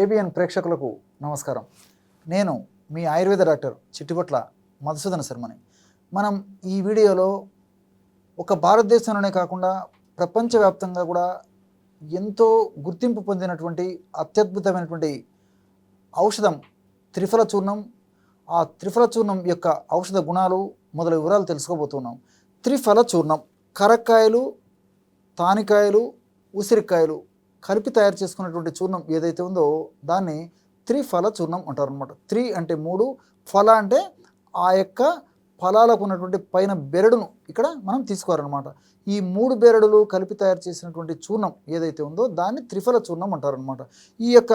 ABN ప్రేక్షకులకు నమస్కారం. నేను మీ ఆయుర్వేద డాక్టర్ చిట్టుకొట్ల మధుసూదన శర్మని. మనం ఈ వీడియోలో ఒక భారతదేశంలోనే కాకుండా ప్రపంచవ్యాప్తంగా కూడా ఎంతో గుర్తింపు పొందినటువంటి అత్యద్భుతమైనటువంటి ఔషధం త్రిఫల చూర్ణం ఆ త్రిఫల చూర్ణం యొక్క ఔషధ గుణాలు మొదల వివరాలు తెలుసుకోబోతున్నాం. త్రిఫల చూర్ణం కరక్కాయలు తానికాయలు ఉసిరికాయలు కలిపి తయారు చేసుకున్నటువంటి చూర్ణం ఏదైతే ఉందో దాన్ని త్రిఫల చూర్ణం అంటారు అనమాట త్రి అంటే మూడు ఫల అంటే ఆ యొక్క ఫలాలకు ఉన్నటువంటి పైన బెరడును ఇక్కడ మనం తీసుకోవాలన్నమాట. ఈ మూడు బెరడులు కలిపి తయారు చేసినటువంటి చూర్ణం ఏదైతే ఉందో దాన్ని త్రిఫల చూర్ణం అంటారనమాట ఈ యొక్క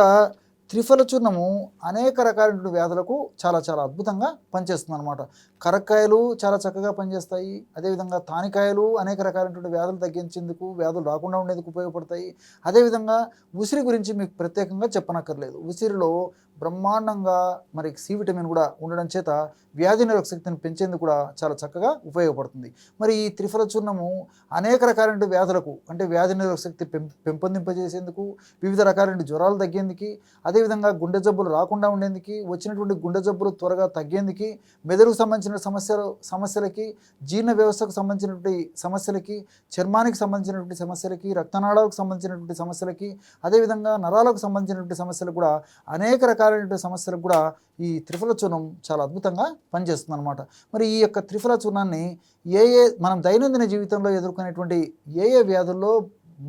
త్రిఫల చూర్ణము అనేక రకాలైన వ్యాధులకు చాలా చాలా అద్భుతంగా పనిచేస్తుంది అనమాట కరక్కాయలు చాలా చక్కగా పనిచేస్తాయి. అదేవిధంగా తానికాయలు అనేక రకాలైనటువంటి వ్యాధులు తగ్గించేందుకు వ్యాధులు రాకుండా ఉండేందుకు ఉపయోగపడతాయి. అదేవిధంగా ఉసిరి గురించి మీకు ప్రత్యేకంగా చెప్పనక్కర్లేదు. ఉసిరిలో బ్రహ్మాండంగా మరి సి విటమిన్ కూడా ఉండడం చేత వ్యాధి నిరోధక శక్తిని పెంచేందుకు కూడా చాలా చక్కగా ఉపయోగపడుతుంది. మరి ఈ త్రిఫల చూర్ణము అనేక రకాలైన వ్యాధులకు అంటే వ్యాధి నిరోధక శక్తి పెం పెంపొందింపజేసేందుకు వివిధ రకాలైన జ్వరాలు తగ్గేందుకు అదేవిధంగా గుండె జబ్బులు రాకుండా ఉండేందుకు వచ్చినటువంటి గుండె జబ్బులు త్వరగా తగ్గేందుకు మెదడుకు సంబంధించిన సమస్యలు సమస్యలకి జీర్ణ వ్యవస్థకు సంబంధించినటువంటి సమస్యలకి చర్మానికి సంబంధించినటువంటి సమస్యలకి రక్తనాళాలకు సంబంధించినటువంటి సమస్యలకి అదేవిధంగా నరాలకు సంబంధించినటువంటి సమస్యలు కూడా అనేక రకాల రకాలైనటువంటి సమస్యలకు కూడా ఈ త్రిఫల చూర్ణం చాలా అద్భుతంగా పనిచేస్తుంది అనమాట మరి ఈ యొక్క త్రిఫల చూర్ణాన్ని ఏ ఏ మనం దైనందిన జీవితంలో ఎదుర్కొనేటువంటి ఏ ఏ వ్యాధుల్లో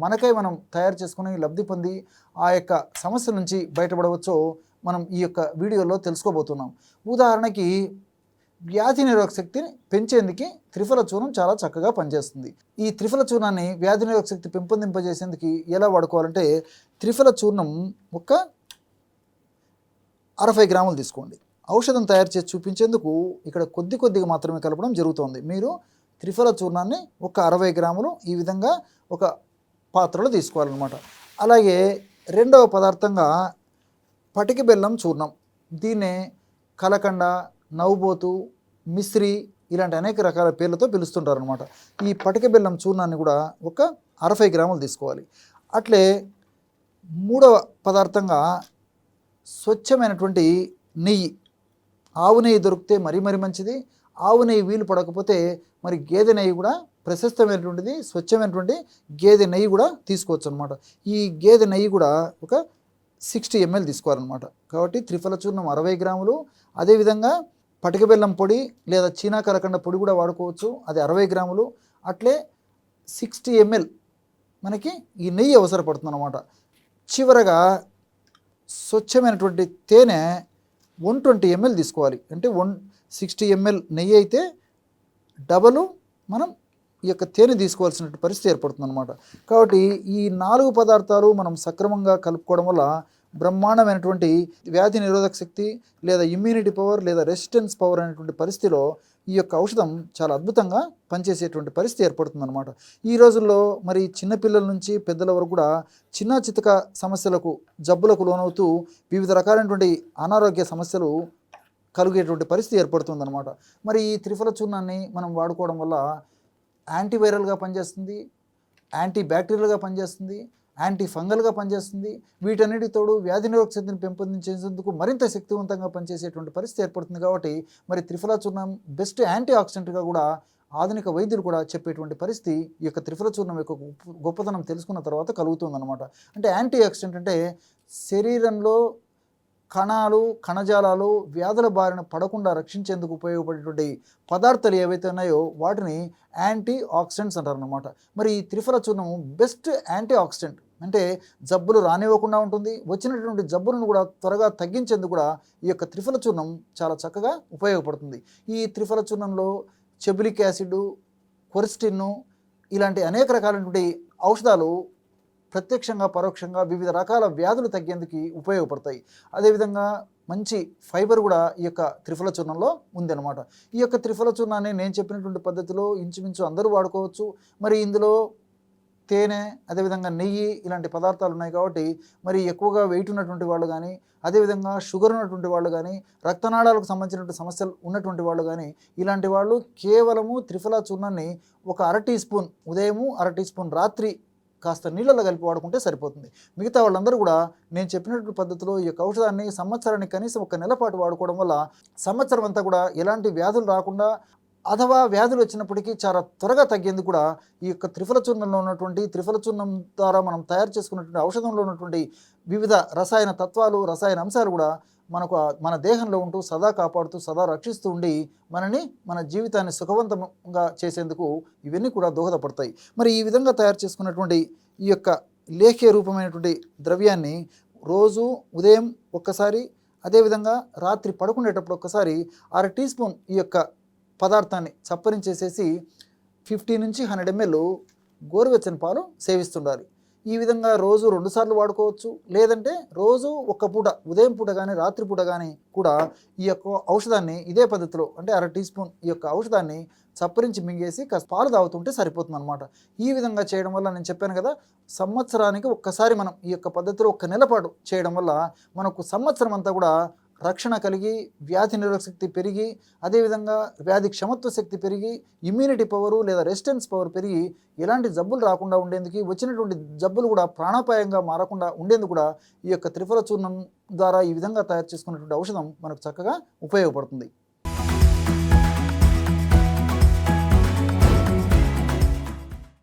మనకై మనం తయారు చేసుకుని లబ్ధి పొంది ఆ యొక్క సమస్య నుంచి బయటపడవచ్చో మనం ఈ యొక్క వీడియోలో తెలుసుకోబోతున్నాం. ఉదాహరణకి వ్యాధి నిరోధక శక్తిని పెంచేందుకు త్రిఫల చూర్ణం చాలా చక్కగా పనిచేస్తుంది. ఈ త్రిఫల చూర్ణాన్ని వ్యాధి నిరోధక శక్తి పెంపొందింపజేసేందుకు ఎలా వాడుకోవాలంటే త్రిఫల చూర్ణం ఒక అరవై గ్రాములు తీసుకోండి. ఔషధం తయారు చేసి చూపించేందుకు ఇక్కడ కొద్ది కొద్దిగా మాత్రమే కలపడం జరుగుతుంది. మీరు త్రిఫల చూర్ణాన్ని ఒక అరవై గ్రాములు ఈ విధంగా ఒక పాత్రలో తీసుకోవాలన్నమాట. అలాగే రెండవ పదార్థంగా పటికి బెల్లం చూర్ణం. దీన్నే కలకండ నవ్వుబోతు మిశ్రి ఇలాంటి అనేక రకాల పేర్లతో పిలుస్తుంటారు అనమాట ఈ పటిక బెల్లం చూర్ణాన్ని కూడా ఒక అరవై గ్రాములు తీసుకోవాలి. అట్లే మూడవ పదార్థంగా స్వచ్ఛమైనటువంటి నెయ్యి. ఆవు నెయ్యి దొరికితే మరీ మరీ మంచిది. ఆవు నెయ్యి వీలు పడకపోతే మరి గేదె నెయ్యి కూడా ప్రశస్తమైనటువంటిది స్వచ్ఛమైనటువంటి గేదె నెయ్యి కూడా తీసుకోవచ్చు అనమాట ఈ గేదె నెయ్యి కూడా ఒక సిక్స్టీ ఎంఎల్ తీసుకోవాలన్నమాట. కాబట్టి త్రిఫల చూర్ణం అరవై గ్రాములు. అదేవిధంగా పటిక బెల్లం పొడి లేదా చీనా కలకండ పొడి కూడా వాడుకోవచ్చు. అది అరవై గ్రాములు. అట్లే సిక్స్టీ ఎంఎల్ మనకి ఈ నెయ్యి అవసరపడుతుంది అనమాట చివరగా స్వచ్ఛమైనటువంటి తేనె వన్ ట్వంటీ ఎంఎల్ తీసుకోవాలి. అంటే వన్ సిక్స్టీ ఎంఎల్ నెయ్యి అయితే డబలు మనం ఈ యొక్క తేనె తీసుకోవాల్సిన పరిస్థితి ఏర్పడుతుంది అనమాట కాబట్టి ఈ నాలుగు పదార్థాలు మనం సక్రమంగా కలుపుకోవడం వల్ల బ్రహ్మాండమైనటువంటి వ్యాధి నిరోధక శక్తి లేదా ఇమ్యూనిటీ పవర్ లేదా రెసిస్టెన్స్ పవర్ అనేటువంటి పరిస్థితిలో ఈ యొక్క ఔషధం చాలా అద్భుతంగా పనిచేసేటువంటి పరిస్థితి ఏర్పడుతుంది అనమాట ఈ రోజుల్లో మరి చిన్నపిల్లల నుంచి పెద్దల వరకు కూడా చిన్న చితక సమస్యలకు జబ్బులకు లోనవుతూ వివిధ రకాలైనటువంటి అనారోగ్య సమస్యలు కలిగేటువంటి పరిస్థితి ఏర్పడుతుందన్నమాట. మరి ఈ త్రిఫల చూర్ణాన్ని మనం వాడుకోవడం వల్ల యాంటీవైరల్గా పనిచేస్తుంది యాంటీ బ్యాక్టీరియల్గా పనిచేస్తుంది యాంటీ ఫంగల్గా పనిచేస్తుంది. వీటన్నిటి తోడు వ్యాధి నిరోధక శక్తిని పెంపొందించేందుకు మరింత శక్తివంతంగా పనిచేసేటువంటి పరిస్థితి ఏర్పడుతుంది కాబట్టి మరి త్రిఫల చూర్ణం బెస్ట్ యాంటీ ఆక్సిడెంట్గా కూడా ఆధునిక వైద్యులు కూడా చెప్పేటువంటి పరిస్థితి ఈ యొక్క త్రిఫల చూర్ణం యొక్క గొప్పతనం తెలుసుకున్న తర్వాత కలుగుతుందన్నమాట. అంటే యాంటీ ఆక్సిడెంట్ అంటే శరీరంలో కణాలు కణజాలాలు వ్యాధుల బారిన పడకుండా రక్షించేందుకు ఉపయోగపడేటువంటి పదార్థాలు ఏవైతే ఉన్నాయో వాటిని యాంటీ ఆక్సిడెంట్స్ అంటారు అనమాట మరి ఈ త్రిఫల చూర్ణం బెస్ట్ యాంటీ ఆక్సిడెంట్ అంటే జబ్బులు రానివ్వకుండా ఉంటుంది. వచ్చినటువంటి జబ్బులను కూడా త్వరగా తగ్గించేందుకు కూడా ఈ యొక్క త్రిఫల చూర్ణం చాలా చక్కగా ఉపయోగపడుతుంది. ఈ త్రిఫల చూర్ణంలో చెబులిక్ యాసిడ్ కొరిస్టిన్ను ఇలాంటి అనేక రకాలైనటువంటి ఔషధాలు ప్రత్యక్షంగా పరోక్షంగా వివిధ రకాల వ్యాధులు తగ్గేందుకు ఉపయోగపడతాయి. అదేవిధంగా మంచి ఫైబర్ కూడా ఈ యొక్క త్రిఫల చూర్ణంలో ఉందన్నమాట. ఈ యొక్క త్రిఫల చూర్ణాన్ని నేను చెప్పినటువంటి పద్ధతిలో ఇంచుమించు అందరూ వాడుకోవచ్చు. మరి ఇందులో తేనె అదేవిధంగా నెయ్యి ఇలాంటి పదార్థాలు ఉన్నాయి కాబట్టి మరి ఎక్కువగా వెయిట్ ఉన్నటువంటి వాళ్ళు కానీ అదేవిధంగా షుగర్ ఉన్నటువంటి వాళ్ళు కానీ రక్తనాళాలకు సంబంధించినటువంటి సమస్యలు ఉన్నటువంటి వాళ్ళు కానీ ఇలాంటి వాళ్ళు కేవలము త్రిఫలా చూర్ణాన్ని ఒక అర టీ స్పూన్ ఉదయము అర టీ స్పూన్ రాత్రి కాస్త నీళ్ళలో కలిపి వాడుకుంటే సరిపోతుంది. మిగతా వాళ్ళందరూ కూడా నేను చెప్పినటువంటి పద్ధతిలో ఈ యొక్క ఔషధాన్ని సంవత్సరానికి కనీసం ఒక నెల పాటు వాడుకోవడం వల్ల సంవత్సరం అంతా కూడా ఎలాంటి వ్యాధులు రాకుండా అథవా వ్యాధులు వచ్చినప్పటికీ చాలా త్వరగా తగ్గేందుకు కూడా ఈ యొక్క త్రిఫల చూర్ణంలో ఉన్నటువంటి త్రిఫల చూర్ణం ద్వారా మనం తయారు చేసుకున్నటువంటి ఔషధంలో ఉన్నటువంటి వివిధ రసాయన తత్వాలు రసాయన అంశాలు కూడా మనకు మన దేహంలో ఉంటూ సదా కాపాడుతూ సదా రక్షిస్తూ ఉండి మనని మన జీవితాన్ని సుఖవంతంగా చేసేందుకు ఇవన్నీ కూడా దోహదపడతాయి. మరి ఈ విధంగా తయారు చేసుకున్నటువంటి ఈ యొక్క లేఖ్య రూపమైనటువంటి ద్రవ్యాన్ని రోజు ఉదయం ఒక్కసారి అదేవిధంగా రాత్రి పడుకునేటప్పుడు ఒక్కసారి అర టీ స్పూన్ ఈ యొక్క పదార్థాన్ని చప్పరించేసేసి ఫిఫ్టీ నుంచి హండ్రెడ్ ఎంఎల్ గోరువెచ్చని పాలు సేవిస్తుండాలి. ఈ విధంగా రోజు రెండుసార్లు వాడుకోవచ్చు. లేదంటే రోజు ఒక్క పూట ఉదయం పూట కానీ రాత్రి పూట కానీ కూడా ఈ యొక్క ఔషధాన్ని ఇదే పద్ధతిలో అంటే అర టీ స్పూన్ ఈ యొక్క ఔషధాన్ని చప్పరించి మింగేసి కాస్త పాలు తాగుతుంటే సరిపోతుంది అనమాట ఈ విధంగా చేయడం వల్ల నేను చెప్పాను కదా సంవత్సరానికి ఒక్కసారి మనం ఈ యొక్క పద్ధతిలో ఒక్క నెల పాటు చేయడం వల్ల మనకు సంవత్సరం అంతా కూడా రక్షణ కలిగి వ్యాధి నిరోధక శక్తి పెరిగి అదేవిధంగా వ్యాధి క్షమత్వ శక్తి పెరిగి ఇమ్యూనిటీ పవరు లేదా రెసిస్టెన్స్ పవర్ పెరిగి ఎలాంటి జబ్బులు రాకుండా ఉండేందుకు వచ్చినటువంటి జబ్బులు కూడా ప్రాణాపాయంగా మారకుండా ఉండేందుకు కూడా ఈ యొక్క త్రిఫల చూర్ణం ద్వారా ఈ విధంగా తయారు చేసుకున్నటువంటి ఔషధం మనకు చక్కగా ఉపయోగపడుతుంది.